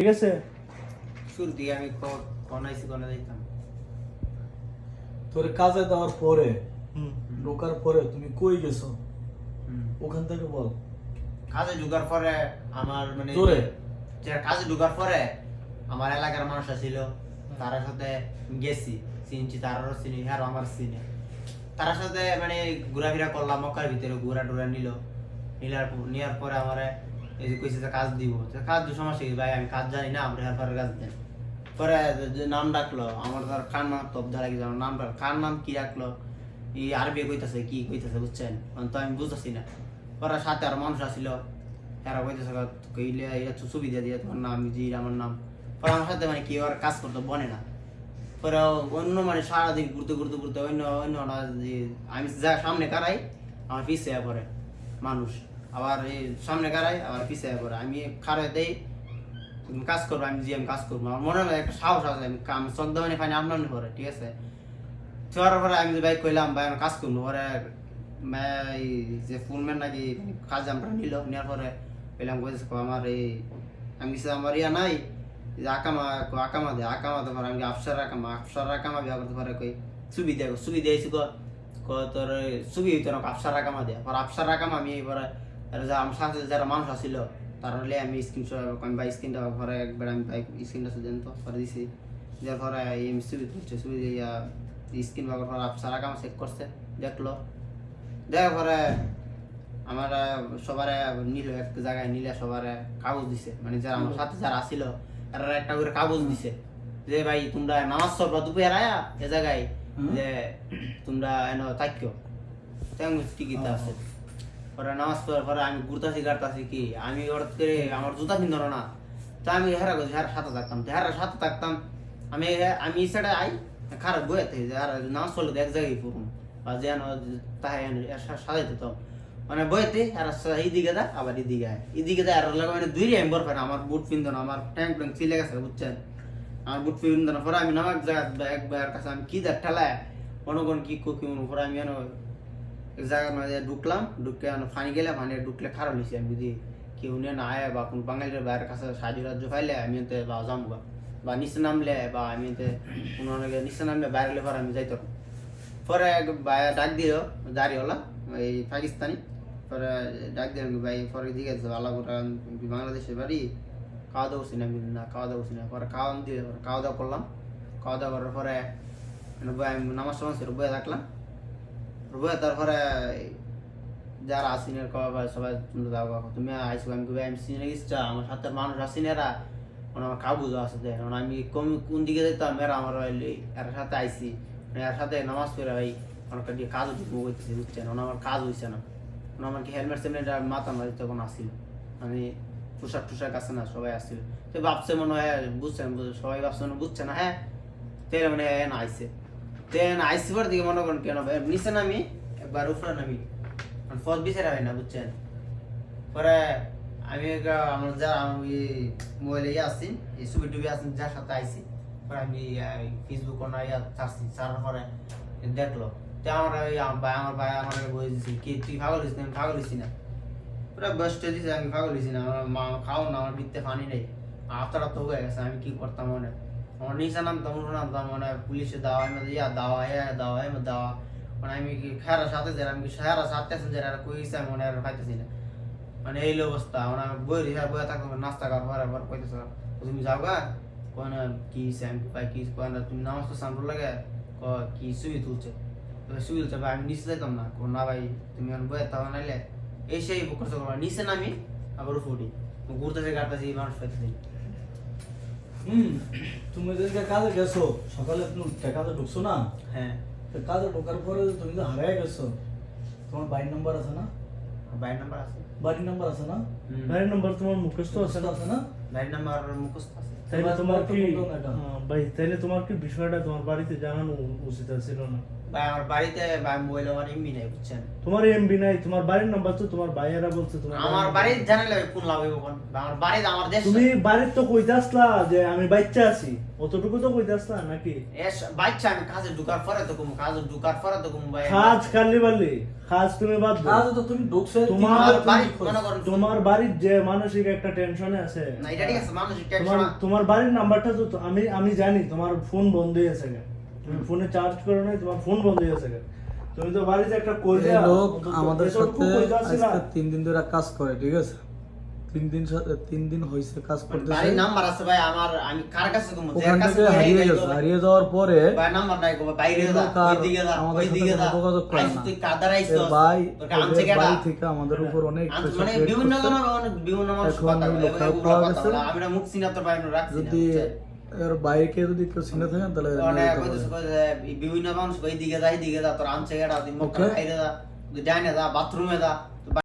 ঠিক আছে? শুরু থেকে আমি ক- কোন যাইতাম তোর কাজে দেওয়ার পরে হুম। ঢোকার পরে তুমি কই গেছো? ওখান থেকে বল। কাজে ঢুকার পরে আমার মানে জোরে। যে কাজে ঢুকার পরে আমার এলাকার মানুষ ছিল তার সাথে গেছি। চিনছি তারও চিনি হ্যাঁ আমার চিনি। তার সাথে মানে ঘোরাফেরা করলাম মক্কার ভিতরে ঘোরা টোরা নিল। নিলার নেওয়ার পরে আমার এই যে কইছে যে কাজ দিব। কাজ দু সমস্যা কি? ভাই, আমি কাজ জানি না, আমরা হ্যাঁ পরে কাজ দেন পরে যে নাম ডাকলো, আমার তার কার নাম তপ ধরা গেছে, আমার নাম ডাক- কার নাম কি রাখল এই আরবি কইতাছে, কি কইতাছে বুঝছেন? তো আমি বুঝতেছি না। পরে সাথে আর মানুষ আসিল এরা কইতেছে কইলে এটা তো সুবিধা দিয়ে তোমার নাম জি আমার নাম। পরে আমার সাথে মানে কি আর কাজ করতে বনে না। পরে অন্য মানে সারাদিন ঘুরতে ঘুরতে ঘুরতে অন্য অন্য আমি যা সামনে কারাই আমার পিছিয়ে পরে মানুষ। আবার এই সামনে কারাই আবার পিছিয়ে পড়ে আমি খারাই দেই কাজ করব, আমি জি আমি কাজ করব। আমার মনে হয় একটা সাহস আছে, আমি কাম চোদ্দ মানে পানি আমনামনি পরে, ঠিক আছে? চোয়ার পরে আমি যে ভাই কইলাম, ভাই, আমি কাজ করব। পরে ভাই যে ফুলম্যান নাকি কাজ আমরা নিল, নেওয়ার পরে কইলাম কইছে আমার এই আমি কিছু আমার ইয়া নাই আকামা আকামা দে, আকামা তো আমি আফসার আকামা আফসার আকামা বিয়া করতে পারে কই সুবিধা আইছি কো কো তোর সুবি না, আফসার আকামা দে। পর আফসার আকামা আমি এবারে আমার সাথে যারা মানুষ আছিল তার হলে আমি স্ক্রিন আমি ভাই স্ক্রিনটা পরে একবার আমি স্ক্রিনটা সুদেন তো পরে দিছি। যার পরে এই আমি সুবি করছে সুবি ইয়া স্ক্রিন বাগার পর আফসার আকামা চেক করছে দেখল। দেখার পরে আমার সবার নিল এক জায়গায় নিলে সবার কাগজ দিছে। মানে যারা আমার সাথে যারা আসিল তারা একটা করে কাগজ দিছে। যে ভাই তোমরা নামাজ সব দুপুরে আয়া এ জায়গায় যে তোমরা এন তেমন টিকিট আছে। পরে নামাজ পড়ার পরে আমি ঘুরতাছি গাড়তাছি কি? আমি হঠাৎ করে আমার জুতা পিন্ধলো না তো আমি হেরা করছি হেরার সাথে থাকতাম। তো হেরার সাথে থাকতাম। আমি আমি সাইডে আই, খারাপ বয়ে থাকি, যে আর নামাজ পড়লে এক জায়গায় পড়ুন বা যেন তাই সাজাইতে তো মানে বইতে আর এইদিকে যা, আবার এদিকে আয়। এদিকে যা আর লাগে মানে দুই আমি বরফ না আমার বুট পিন্ধন আমার ট্যাঙ্ক ট্যাঙ্ক চিলে গেছে, বুঝছেন? আমার বুট পিন্ধন পরে আমি নামাজ জায়গা একবার কাছে আমি কি দেখ ঠেলায় কোনো কোন কি কি পরে আমি জায়গার মধ্যে ঢুকলাম, ঢুকে আমি ফানি গেলে ফানি ঢুকলে খারাপ হয়েছে আমি যদি কেউ নিয়ে না আয় বা কোন বাঙালির বাইরের কাছে সাহায্য রাজ্য পাইলে আমি এতে বা যাম বা নিচে নামলে বা আমি এতে কোনো নিচে নামলে বাইরে গেলে পরে আমি যাইতো পরে ডাক দিল দাঁড়িয়েওয়ালা এই পাকিস্তানি। পরে ডাক দিল ভাই, পরে দিকে আল্লাহ বাংলাদেশের বাড়ি, খাওয়া দাওয়া না, আমি না, খাওয়া দাওয়া না। পরে খাওয়া দিয়ে খাওয়া দাওয়া করলাম। খাওয়া দাওয়া করার পরে মানে আমি নামাজ সময় বয়ে থাকলাম বয়ে তারপরে যারা আসিনের কবা সবাই তুমি যাও তুমি আইসো আমি কই, আমি সিনে গেছি আমার সাথে মানুষ আসিনেরা মানে আমার কাবুজ আছে দেয় মানে আমি কম কোন দিকে যেতাম এরা আমার এর সাথে আইসি মানে এর সাথে নামাজ পড়ে ভাই আমার কাছে কাজ হচ্ছে হইতেছে বুঝছেন? ওনা আমার কাজ হইছে না। ওনা আমার কি হেলমেট সেলমেট আর মাথা মারি তখন আসিল। মানে পোশাক টুশাক আছে না সবাই আসছিল তো ভাবছে মনে হয় বুঝছেন বুঝ- সবাই ভাবছে মনে বুঝছে না হ্যাঁ? তেল মানে এন আইসে তেন আইসি পর দিকে মনে করেন কেন? নিচে নামি একবার উপরে নামি। ফল বিচারা হয় না, বুঝছেন? পরে আমি আমার যা আমি মোবাইলে ইয়ে আসছি এই ছবি টুবি আসছি যার সাথে আইসি পরে আমি ফেসবুক কোনো ইয়া ছাড়ছি ছাড়ার পরে দেখল। তো আমার ওই ভাই, আমার ভাই আমার বই দিছি, কি, তুই পাগল হইছিস না?" আমি পাগল হইছি না। পুরো বসতে দিছে, আমি পাগল হইছি না, আমার মা খাও না, আমার বিত্তে পানি নেই। আফতার তো হয়ে গেছে, আমি কি করতাম মনে? আমার নিচে নামতাম উঠে নামতাম মানে পুলিশে দাওয়া আমি ইয়া দাওয়া ইয়া দাওয়া এম দাওয়া মানে আমি কি খেয়ার সাথে যারা আমি খেয়ার সাথে আছেন যারা কইছে আমি মনে আর পাইতেছি না মানে এই অবস্থা মানে বই রিহার বই থাকতাম নাস্তা করার পরে আবার কইতেছ তুমি যাও গা কোন কি হইছে? আমি কই কি কোন তুমি নামাজ তো সামনে লাগে ক কি সুবি তুলছে তো সুবি তুলছে ভাই আমি নিচে যাইতাম না কোন না ভাই তুমি এখন বই তাও নাইলে এই সেই করছ নিচে নামি আবার ফুটি ঘুরতেছে গাড়তেছি মানুষ পাইতেছি হুম তুমি যেদিনকে কাজে গেছো সকালে তুমি কাজে ঢুকছো না? হ্যাঁ। কাজে ঢোকার পরে তুমি তো হারাই গেছো তোমার বাড়ির নাম্বার আছে না? বাইর নাম্বার আছে। বাড়ির নাম্বার আছে না? বাড়ির নাম্বার তোমার মুখস্থ আছে না? আছে না? বাড়ির নাম্বার মুখস্থ আছে। তাহলে তোমার কি। হ্যাঁ, ভাই তাইলে তোমার কি বিষয়টা তোমার বাড়িতে জানানো উচিত ছিল না? ভাই আমার বাড়িতে ভাই মোবাইল আমার এমবি নাই বুঝছেন? তোমার এমবি নাই তোমার বাড়ির নাম্বার তো তোমার ভাইয়েরা বলছে তোমার আমার জানালে কোন লাভ হইব কোন? আমার বাড়িতে আমার দেশ তুমি বাড়ির তো কইতে আসলা যে আমি বাচ্চা আছি অতটুকু তো কইতাছ না নাকি? এস বাচ্চা আমি কাজে ঢুকার পরে তো কমু কাজে ঢুকার পরে তো কমু ভাই। কাজ বালি কাজ তুমি বাদ দাও। কাজ তো তুমি ঢুকছে তোমার বাড়ি মনে তোমার বাড়ির যে মানসিক একটা টেনশনে আছে। না এটা ঠিক আছে তোমার টেনশন তোমার বাড়ির নাম্বারটা তো আমি আমি জানি তোমার ফোন বন্ধ হয়ে গেছে কেন? তুমি ফোনে চার্জ করো নাই তোমার ফোন বন্ধ হয়ে গেছে তুমি তো বাড়িতে একটা লোক আমাদের সাথে আজকে তিন দিন ধরে কাজ করে ঠিক আছে? তিন দিন তিন দিন হয়েছে কাজ করতেছে। বাড়ির নাম্বার আছে ভাই আমার আমি কার কাছে যার কাছে হারিয়ে গেছে। হারিয়ে যাওয়ার পরে ভাই নাম্বার নাই গো বাইরে যা যা যা। যোগাযোগ করে না। তুই কাদার এর ভাই এদের কেডা থেকে আমাদের উপর অনেক মানে বিভিন্ন। জন অনেক বিভিন্ন মানুষ কথা বলে লোকটা এগুলো পাওয়া কথা গেছে। বলে। আমি না মুখ সিনাতে পারি না রাখছি যদি এর বাইরে যদি কেউ চিনে থাকেন তাহলে বিভিন্ন মানুষ ওই দিকে যা এই দিকে যা তোর আনছে কেডা তুই মুখ খাইরে যা তুই ডাইনে যা বাথরুমে যা।